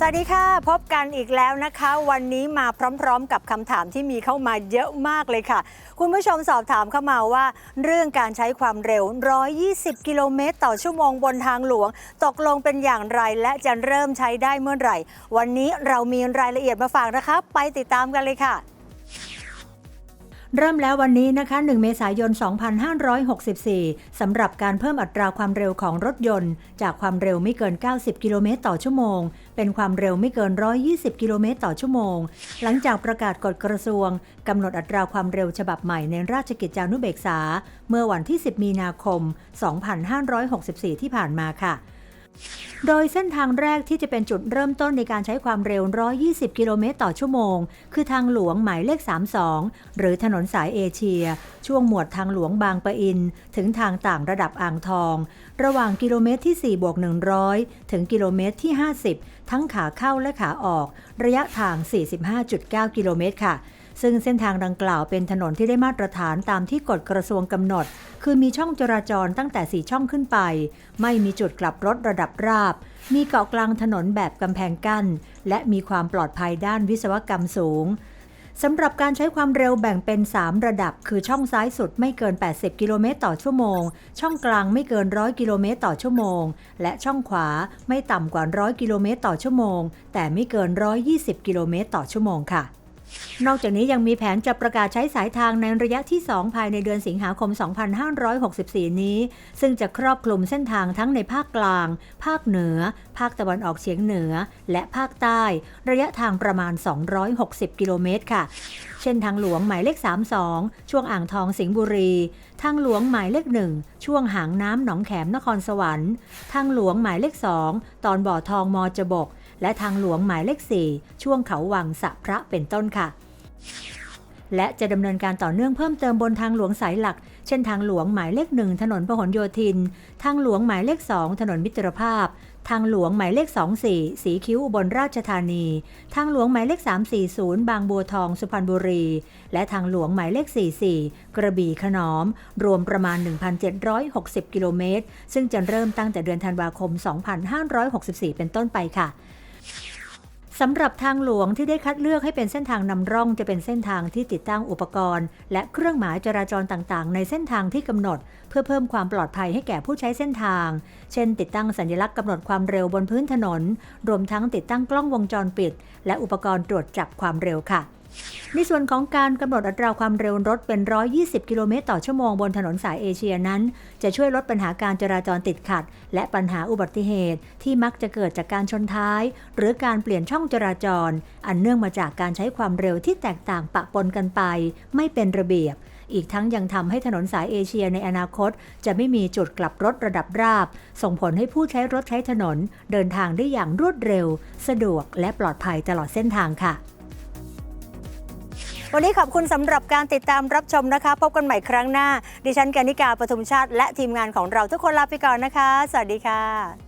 สวัสดีค่ะ พบกันอีกแล้วนะคะ วันนี้มาพร้อมๆ กับคำถามที่มีเข้ามาเยอะมากเลยค่ะ คุณผู้ชมสอบถามเข้ามาว่า เรื่องการใช้ความเร็ว 120 กิโลเมตรต่อชั่วโมงบนทางหลวง ตกลงเป็นอย่างไรและจะเริ่มใช้ได้เมื่อไหร่ วันนี้เรามีรายละเอียดมาฝากนะคะ ไปติดตามกันเลยค่ะ เริ่มแล้ววันนี้นะคะ 1 เมษายน 2564 สำหรับการเพิ่มอัตราความเร็วของรถยนต์ จากความเร็วไม่เกิน 90 กิโลเมตรต่อชั่วโมง เป็นความเร็วไม่เกิน 120 กิโลเมตรต่อชั่วโมง หลังจากประกาศกฎกระทรวง กำหนดอัตราความเร็วฉบับใหม่ในราชกิจจานุเบกษา เมื่อวันที่ 10 มีนาคม 2564 ที่ผ่านมาค่ะ โดยเส้นทางแรกที่จะเป็นจุดเริ่มต้นในการใช้ความเร็ว 120 กิโลเมตรต่อชั่วโมง คือทางหลวงหมายเลข 32 หรือถนนสายเอเชีย ช่วงหมวดทางหลวงบางปะอิน ถึงทางต่างระดับอ่างทอง ระหว่างกิโลเมตรที่ 4 บวก 100 ถึงกิโลเมตรที่ 50 ทั้งขาเข้าและขาออก ระยะทาง 45.9 กิโลเมตรค่ะ ซึ่งเส้นทางดังกล่าวเป็นถนนที่ได้มาตรฐานตามที่กฎกระทรวงกำหนด คือมีช่องจราจรตั้งแต่ 4 ช่องขึ้นไป ไม่มีจุดกลับรถระดับราบ มีเกาะกลางถนนแบบกำแพงกั้น และมีความปลอดภัยด้านวิศวกรรมสูงสำหรับการใช้ความเร็วแบ่งเป็น 3 ระดับ คือช่องซ้ายสุดไม่เกิน 80 กิโลเมตรต่อชั่วโมง ช่องกลางไม่เกิน 100 กิโลเมตรต่อชั่วโมง และช่องขวาไม่ต่ำกว่า 100 กิโลเมตรต่อชั่วโมง แต่ไม่เกิน 120 กิโลเมตรต่อชั่วโมงค่ะ นอกจากนี้ยังมีแผนจะประกาศใช้สายทางในระยะที่ 2 ภายในเดือนสิงหาคม 2564 นี้ ซึ่งจะครอบคลุมเส้นทางทั้งในภาคกลาง ภาคเหนือ ภาคตะวันออกเฉียงเหนือ และภาคใต้ ระยะทางประมาณ 260 กิโลเมตรค่ะ เช่นทางหลวงหมายเลข 32 ช่วงอ่างทองสิงห์บุรี ทางหลวงหมายเลขหนึ่งช่วงหางน้ำหนองแขมนครสวรรค์ ทางหลวงหมายเลข2ตอนบ่อทองมอจบก และทางหลวงหมายเลข 4 ช่วงเขาวังสะพระเป็นต้นค่ะ และจะดำเนินการต่อเนื่องเพิ่มเติมบนทางหลวงสายหลัก เช่นทางหลวงหมายเลขหนึ่งถนนพหลโยธิน ทางหลวงหมายเลข2ถนนมิตรภาพทางหลวงหมายเลข 24 สีคิ้วอุบลราชธานี ทางหลวงหมายเลข 340 บางบัวทองสุพรรณบุรี และทางหลวงหมายเลข 44 กระบี่ขนอม รวมประมาณ 1,760 กิโลเมตร ซึ่งจะเริ่มตั้งแต่เดือนธันวาคม 2564 เป็นต้นไปค่ะ สำหรับทางหลวงที่ได้คัดเลือกให้เป็นเส้นทางนำร่องจะเป็นเส้นทางที่ติดตั้งอุปกรณ์ และเครื่องหมายจราจรต่างๆ ในเส้นทางที่กำหนด เพื่อเพิ่มความปลอดภัยให้แก่ผู้ใช้เส้นทาง เช่น ติดตั้งสัญลักษณ์กำหนดความเร็วบนพื้นถนน รวมทั้งติดตั้งกล้องวงจรปิด และอุปกรณ์ตรวจจับความเร็วค่ะ ในส่วนของการกำหนดอัตราความเร็วรถเป็น 120 กิโลเมตรต่อชั่วโมงบนถนนสายเอเชียนั้น จะช่วยลดปัญหาการจราจรติดขัด และปัญหาอุบัติเหตุ ที่มักจะเกิดจากการชนท้าย หรือการเปลี่ยนช่องจราจร อันเนื่องมาจากการใช้ความเร็วที่แตกต่างปะปนกันไป ไม่เป็นระเบียบ อีกทั้งยังทำให้ถนนสายเอเชียในอนาคต จะไม่มีจุดกลับรถระดับราบ ส่งผลให้ผู้ใช้รถใช้ถนน เดินทางได้อย่างรวดเร็ว สะดวกและปลอดภัยตลอดเส้นทางค่ะ วันนี้ขอบคุณสำหรับการติดตามรับชมนะคะ พบกันใหม่ครั้งหน้า ดิฉันกานิกาปทุมชาติ และทีมงานของเราทุกคนลาไปก่อนนะคะ สวัสดีค่ะ